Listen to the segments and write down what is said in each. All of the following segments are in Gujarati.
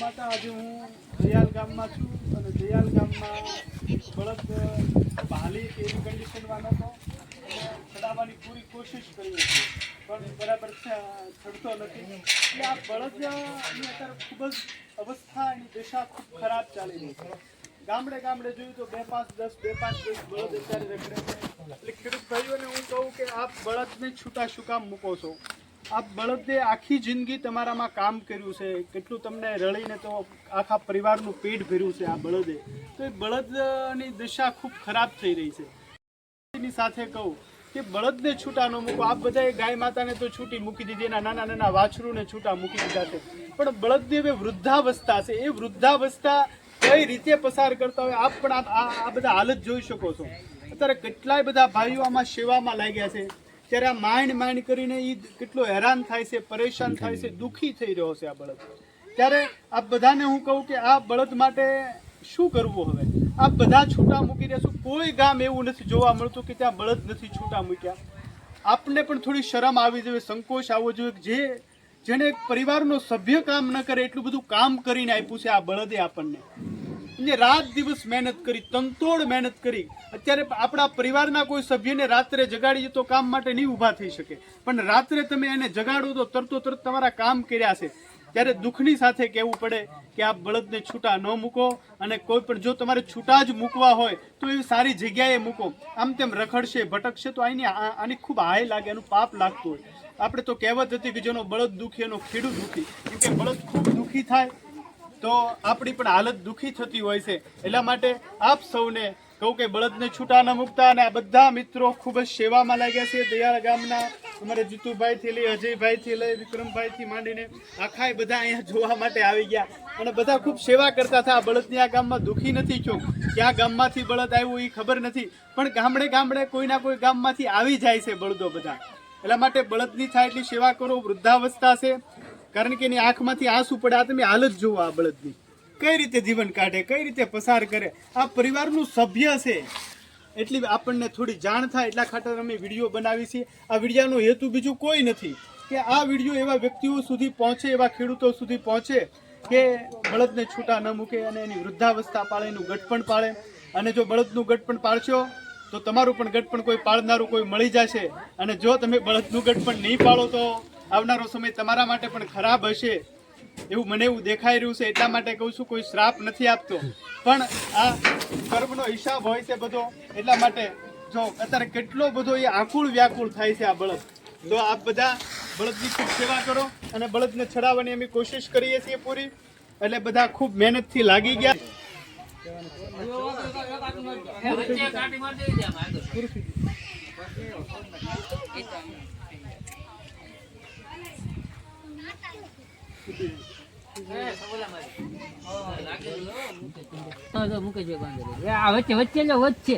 માતા આજે હું દયાલ ગામમાં છું અને દયાલ ગામમાં બળદ ભાલી એવી કન્ડિશનમાં નહોતો અને ચડાવવાની પૂરી કોશિશ કરી હતી પણ બરાબર ચડતો નથી. એટલે આ બળદની અત્યારે ખૂબ જ અવસ્થા એની દશા ખૂબ ખરાબ ચાલી રહી છે. ગામડે ગામડે જોયું તો બે પાંચ દસ, બે પાંચ દસ બળદ અત્યારે રખડે છે. એટલે ખેડૂત ભાઈઓને હું કહું કે આપ બળદને છૂટા શું કામ મૂકો છો. આ બળદે આખી જિંદગી તમારામાં કામ કર્યું છે, કેટલું તમને રળીને તો આખા પરિવારનું પેટ ભર્યું છે આ બળદે. તો એ બળદની દશા ખૂબ ખરાબ થઈ રહી છે. એની સાથે કહું કે બળદને છૂટા ન મૂકો. આપ બધાએ ગાય માતાને તો છૂટી મૂકી દીધી, એના નાના નાના વાછરૂને છૂટા મૂકી દીધા છે. પણ બળદની હવે વૃદ્ધાવસ્થા છે. એ વૃદ્ધાવસ્થા કઈ રીતે પસાર કરતા હોય આપ પણ આ- આ આ બધા હાલત જોઈ શકો છો. અત્યારે કેટલાય બધા ભાઈઓ આમાં સેવામાં લાગ્યા છે. ત્યારે આ માઇન્ડ માઇન્ડ કરીને એ કેટલો હેરાન થાય છે પરેશાન થાય છે દુઃખી થઈ રહ્યો છે આ બળદ. ત્યારે આ બધાને હું કહું કે આ બળદ માટે શું કરવું હવે? આ બધા છૂટા મૂકી દેશું. કોઈ ગામ એવું નથી જોવા મળતું કે ત્યાં બળદ નથી છૂટા મૂક્યા. આપને પણ થોડી શરમ આવી જોઈએ સંકોચ આવવો જોઈએ જે જેને પરિવારનો સભ્ય કામ ન કરે એટલું બધું કામ કરીને આપ્યું છે આ બળદે આપણને. જે રાત દિવસ મહેનત કરી તંતોડ મહેનત કરી. અત્યારે આપણા પરિવારના કોઈ સભ્યને રાત્રે જગાડીએ તો કામ માટે નહીં ઊભા થઈ શકે. પણ રાત્રે તમે એને જગાડો તો તરતો તરત તમારા કામ કર્યા છે. ત્યારે દુઃખની સાથે કહેવું પડે કે આ બળદને છૂટા ન મૂકો અને કોઈ પણ જો તમારે છૂટા જ મૂકવા હોય, તો એવી સારી જગ્યાએ મૂકો. આમ તેમ રખડશે, ભટકશે તો આની આની ખૂબ હાય લાગે એનું પાપ લાગતું હોય. આપણે તો કહેવત હતી કે જેનો બળદ દુખી એનો ખેડૂત દુખી. કેમ કે બળદ ખૂબ દુખી થાય તો આપણી પણ હાલત દુઃખી થતી હોય છે. એટલા માટે આપ સૌને કહું કે બળદને છૂટા ન મૂકતા અને આ બધા મિત્રો ખૂબ જ સેવામાં લાગ્યા છે. દયાળ ગામના અમારે જીતુભાઈથી લઈ અજયભાઈથી લઈ વિક્રમભાઈથી માંડીને આખાય બધા અહીંયા જોવા માટે આવી ગયા. અને બધા ખૂબ સેવા કરતા હતા. આ બળદની આ ગામમાં દુઃખી નથી થયો. ક્યાં ગામમાંથી બળદ આવ્યું એ ખબર નથી. પણ ગામડે ગામડે કોઈના કોઈ ગામમાંથી આવી જાય છે બળદો બધા. એટલા માટે બળદની થાય એટલી સેવા કરો. વૃદ્ધાવસ્થા છે. કારણ કે એની આંખમાંથી આંસુ પડે, આ તમે હાલત જુઓ આ બળદની. કઈ રીતે જીવન કાઢે, કઈ રીતે પસાર કરે? આ પરિવારનું સભ્ય છે. એટલી આપણને થોડી જાણ થાય, એટલા ખાતર અમે વીડિયો બનાવી છીએ. આ વિડીયાનો હેતુ બીજું કોઈ નથી કે આ વીડિયો એવા વ્યક્તિઓ સુધી પહોંચે, એવા ખેડૂતો સુધી પહોંચે કે બળદને છૂટા ન મૂકે અને એની વૃદ્ધાવસ્થા પાળે, એનું ગટપણ પાળે. અને જો બળદનું ગટપણ પાળશો, તો તમારું પણ ગટપણ કોઈ પાળનારું કોઈ મળી જશે. અને જો તમે બળદનું ગટપણ નહીં પાળો તો આવનારો સમય તમારા માટે પણ ખરાબ હશે. એવું મને એવું દેખાઈ રહ્યું છે એટલા માટે કહું છું કોઈ શ્રાપ નથી આપતો. પણ આ કર્મનો હિસાબ હોય છે બધો એટલા માટે જો અત્યારે કેટલો બધો એ આકુળ વ્યાકુળ થાય છે આ બળદ. તો આપ બધા બળદની ખૂબ સેવા કરો અને બળદને છડાવવાની અમે કોશિશ કરીએ છીએ પૂરી. એટલે બધા ખૂબ મહેનતથી લાગી ગયા. હા, જો મૂકી દે બાંધેલી. એ આ વચ્ચે વચ્ચે લો વચ્ચે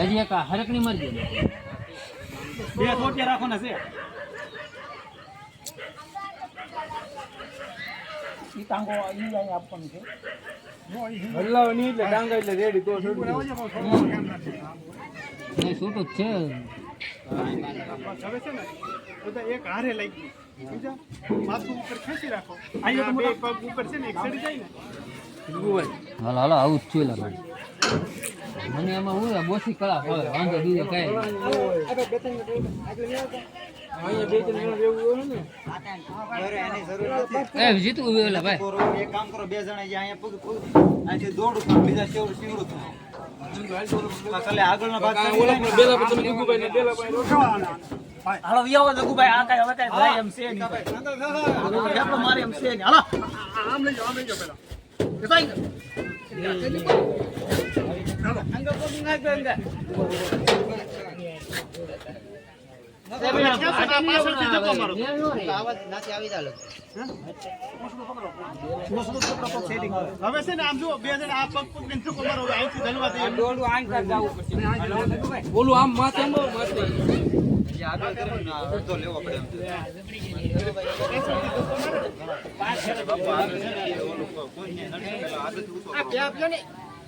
હજી એક હરકની મરજી બે રાખવાના છે. નહીં છૂટું જ છે. હવે છે. ને બધા એક હારે લાગી સમજ્યા માથું ઉપર ખેંચી રાખો. અહીંયા બે પગ ઉપર છે ને એક ચડી જાય ને. હાલો હાલો આવું જ છું મને એમાં હું બોસી કળા વાંધો બીજો કઈ હાલો વિયાવો જગુભાઈ આ કાંઈ હવે કાંઈ ભાઈ એમ છે મારે એમ છે હાલો. આમ લઈ જાઓ આમ લઈ જાઓ પેલા. પાછળથી ધક્કો મારો. હવે છે ને આમ બે જણા આ પગ હવે અહીંથી આગળ ને.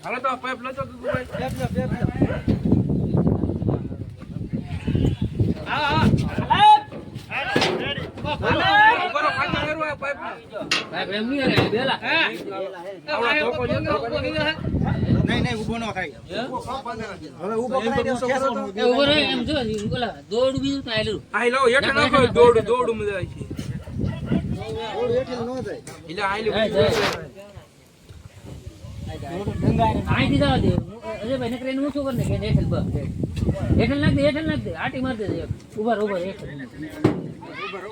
હાલો તો પાઇપ લો ભાઈ ઉપર પાછા કરવા પાઇપ સાહેબ એમ નહીં નહીં ઊભો ન થાય. હવે તો. એ ઊભો રહે એમ જો ઓલા દોડ બીજું તો આયલું. આઈ હેઠે નાખો દોડ દોડ છે. ન. એટલે નકર હેઠળ નાખ દે હેઠળ નાખ દે. આટી માર દે ઉભર ઉભર હેઠળ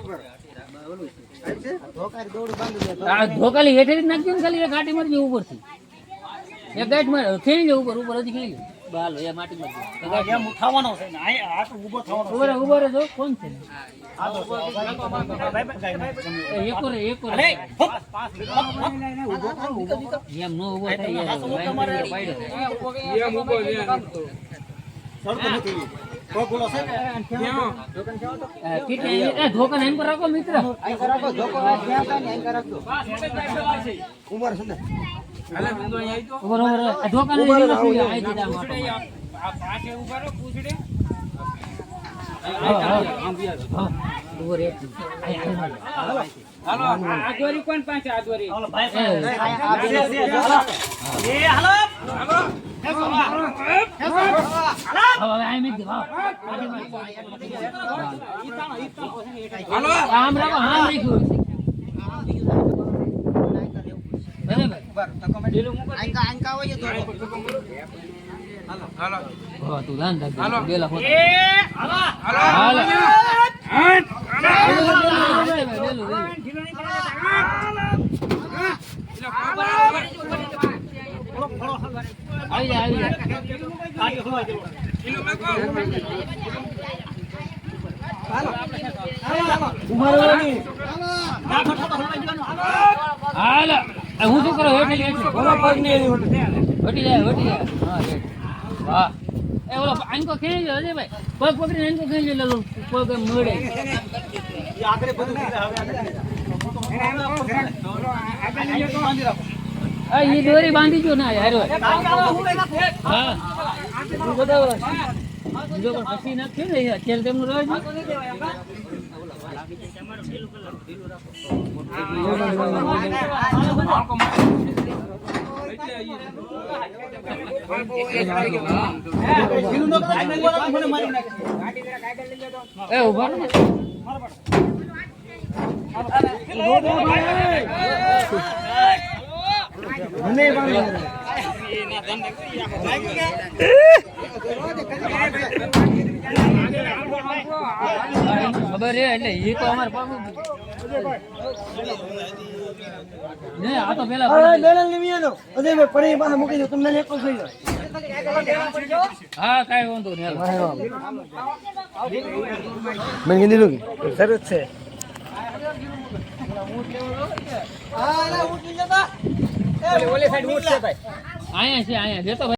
ઉભર. આ ધોકાલી હેઠે જ નાખજો ને ખાલી એક આટી મારજો ઉપરથી. એ ગાંઠ મારે ખેંચી લે ઉપર ઉપર હજી ખેંચી બાલો એ માટી મારજો એમ ઉઠાવવાનો છે ને આ તો ઊભો થવાનો ઊભો રહે ઊભો રહે જો કોણ છે? આ તો ભાઈ ભાઈ એ એકો રે એકો રે એમ નો ઊભો થાય એમ ઊભો કીટે એમ થાય ને આવી તો ઊભો ઊભો નથી. આઈ દીધા માટો હા, હા. હા, ઊભો રે આઈ આઈ માર. હાલો ઓલો ભાઈ એ, આ બે છે હાલો એ હાલો હવે હવે આઈ મેક દે વાહ હાલો આમ રાખો આમ રાખ્યું હશે બરાબર આંકા આંકા હોય તો હાલો હા તું ધ્યાન રાખજે હાલો. બેલા ખોટ હાલો હાલો. હાલો આવી જા આવી જા કિલો મેકો હાલ હું શું કરો હેઠે હેઠે ઓલો પગ ને વટી જાય વટી જાય હા વાહ એ ઓલો આંકો ખેંચી લો અજય ભાઈ પગ પકડીને આંકો ખેંચી લો લો, પગ મળે આગળ બધું હવે આગળ આ દોરી બાંધી જો ના યાર હા. તું જો પણ પછી નાખ્યું ને અત્યારે તેમનું રહે એ ઊભા. ખબર છે એટલે એ તો અમારે ને આ તો પેલા હા કાંઈ વાંધો નહીં હાલો. અહીંયા છે. અહીંયા છે ભાઈ